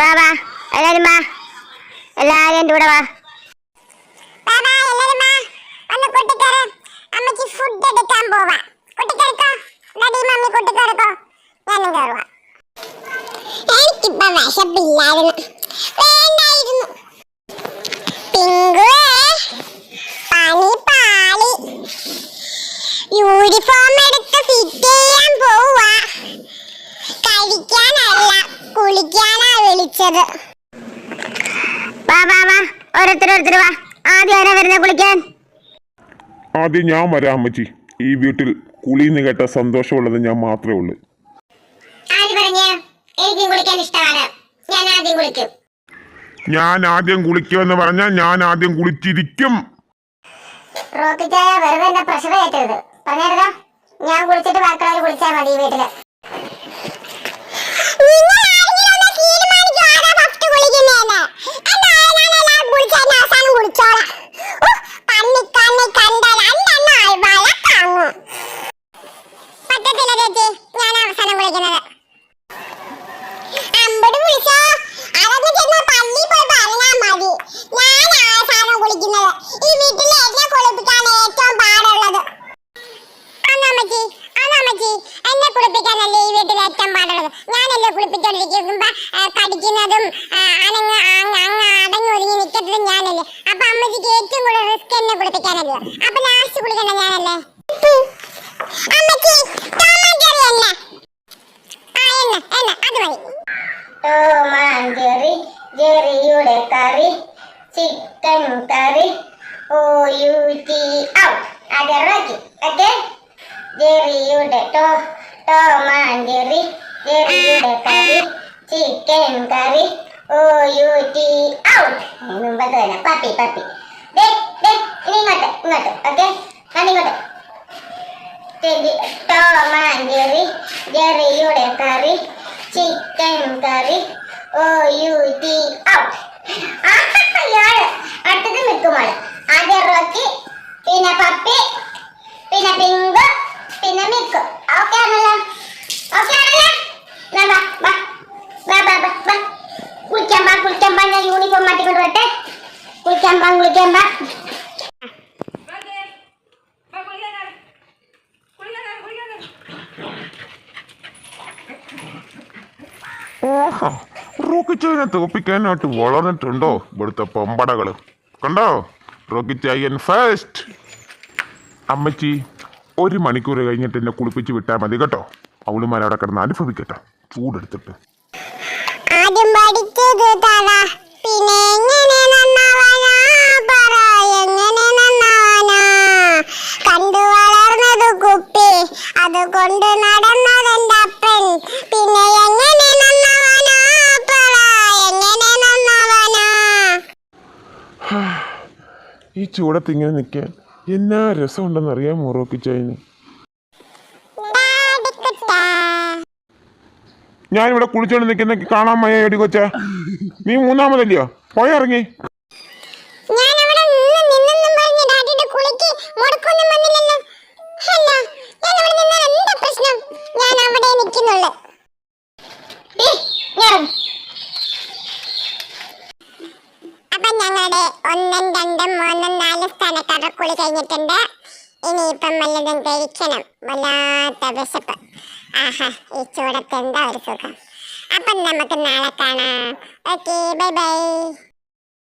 വാ വാ. എല്ലാരും വാ. എല്ലാരും എന്റെ കൂടെ വാ. എനിക്കിപ്പോ വിശപ്പില്ലായിരുന്നു. വേണ്ടായിരുന്നു. പിങ്കുവേ പണി പാളി. യൂണിഫോം എടുത്ത് ഫിറ്റ് ചെയ്യാൻ പോവാ. കഴിക്കാനല്ല കുളിക്കാനാ വിളിച്ചത്. വാ വാ വാ. ഓരോരുത്തർ ഓരോരുത്തർ വാ. ആദ്യം ആരാ വരുന്നത് കുളിക്കാൻ ആദ്യം ഞാൻ വരാം അമ്മച്ചി. ഈ വീട്ടിൽ കുളിന്ന് കേട്ട സന്തോഷമുള്ളത് ഞാൻ മാത്രമേ ഉള്ളൂ. ആര് പറഞ്ഞു? എനിക്കും കുളിക്കാൻ ഇഷ്ടമാണ്. ഞാൻ ആദ്യം കുളിക്കും. ഞാൻ ആദ്യം കുളിക്കുമെന്ന് പറഞ്ഞാൽ ഞാൻ ആദ്യം കുളിച്ചിരിക്കും. റോക്കി ചായ വെറുതെ എന്നെ പ്രഷർ കയറ്റരുത് പറഞ്ഞായിരുന്നോ? ഞാൻ കുളിച്ചിട്ട് ബാക്കിയുള്ളവർ കുളിച്ചാൽ മതി ഈ വീട്ടിൽ പറ്റത്തില്ല ചേച്ചി ഞാൻ അവസാനം കുളിക്കുന്നത് അമ്പട് വിളിച്ചോ അതൊക്കെ ചെന്ന് പള്ളി പോയി പറഞ്ഞാ മതി ഞാൻ അവസാനം കുളിക്കുന്നത് ഈ വീട്ടിൽ എന്നെ കുളിപ്പിക്കാൻ ഏറ്റവും പാടുള്ളത് അന്നമ്മച്ചി അന്നമ്മച്ചി എന്നെ കുളിപ്പിക്കാനല്ലേ ഈ വീട്ടിൽ ഏറ്റവും പാടുള്ളത് ഞാനല്ലേ കുളിപ്പിച്ചോണ്ടിരിക്കുമ്പോ ആ, കടിക്കുന്നതും അനങ്ങ് അങ്ങ് അങ്ങ് അടങ്ങി ഒതുങ്ങി നിൽക്കുന്നതും ഞാനല്ലേ. അപ്പൊ അമ്മച്ചിക്ക് ഏറ്റവും കൂടുതൽ റിസ്ക് എന്നെ കുളിപ്പിക്കാനല്ലേ അപ്പൊ ലാസ്റ്റ് കുളിക്കണ്ട ഞാനല്ലേ? അമ്മച്ചി ടോം ആൻഡ് ജെറി എന്നെ. ആ എന്നെ എന്നെ അത് മതി. ജെറിയുടെ curry chicken curry O U T out അത് റോക്കി ഓക്കെ? ജെറിയുടെ Tom Tom Jerry ജെറിയുടെ curry. Chicken curry. O U T out മുമ്പ് തന്നെ. Puppy puppy. ദേ ദേ ഇനി ഇങ്ങോട്ട് ഇങ്ങോട്ട് ഓക്കെ? ഇങ്ങോട്ട്. Tom and Jerry ജെറിയുടെ curry chicken curry O U T out ഇയാൾ അടുത്തത് മിക്കുമോൾ ആദ്യം റോക്കി പിന്നെ പപ്പി പിന്നെ പിങ്ക് പിന്നെ മിക്കു ഓക്കെ ആണല്ലോ ഓക്കെ ആണല്ലോ എന്നാ വാ, വാ, വാ, വാ, വാ, വാ. കുളിക്കാൻ പാ കുളിക്കാൻ പാ ഞാൻ യൂണിഫോം മാറ്റിക്കൊണ്ട് വരട്ടെ കുളിക്കാൻ പാ കുളിക്കാൻ. ഓഹോ റോക്കിച്ചായനെ തോപ്പിക്കാനായിട്ട് വളർന്നിട്ടുണ്ടോ ഇവിടുത്തെ പമ്പടകൾ? കണ്ടോ? റോക്കിച്ചായൻ ഫസ്റ്റ് അമ്മച്ചി ഒരു മണിക്കൂർ കഴിഞ്ഞിട്ട് എന്നെ കുളിപ്പിച്ച് വിട്ടാൽ മതി കേട്ടോ. അവളുമാരവിടെ കിടന്ന് അനുഭവിക്കട്ടെ. ചൂടെടുത്തിട്ട്. ആദ്യം പഠിച്ചത് തല കൊണ്ട് നടന്നതെന്റെ അപ്പൻ പിന്നെ എങ്ങനെ നന്നാവാനാ പറ? എങ്ങനെ നന്നാവാനാ? ഈ ചൂടത്ത് ഇങ്ങനെ നിൽക്കാൻ എന്നാ രസമുണ്ടെന്ന് അറിയാമോ റോക്കിച്ചായന് ഡാഡിക്കുട്ടാ. ഞാനിവിടെ കുളിച്ചോണ്ട് നിൽക്കുന്ന കാണാൻ മയ്യടി കൊച്ച. നീ മൂന്നാമതല്ലയോ? പോയിറങ്ങി ഞാനവിടെ നിന്ന് നിന്നെന്നും പറഞ്ഞ് ഡാഡിയുടെ കുളിക്ക് മുടക്കൊന്നും വന്നില്ലല്ലോ അല്ല ഞാൻ അവിടെ നിന്നാൽ എന്താ പ്രശ്നം ഞാൻ അപ്പൊ ഞങ്ങളുടെ ഒന്നും രണ്ടും മൂന്നും നാലും സ്ഥാനക്കാരുടെ കുളി കഴിഞ്ഞിട്ടുണ്ട്. ഇനിയിപ്പം വല്ലതും കഴിക്കണം. വല്ലാത്ത വിശപ്പ്. ആഹാ ഈ ചൂടത്ത് എന്താ ഒരു സുഖം. അപ്പം നമുക്ക് നാളെ കാണാം. Okay bye bye.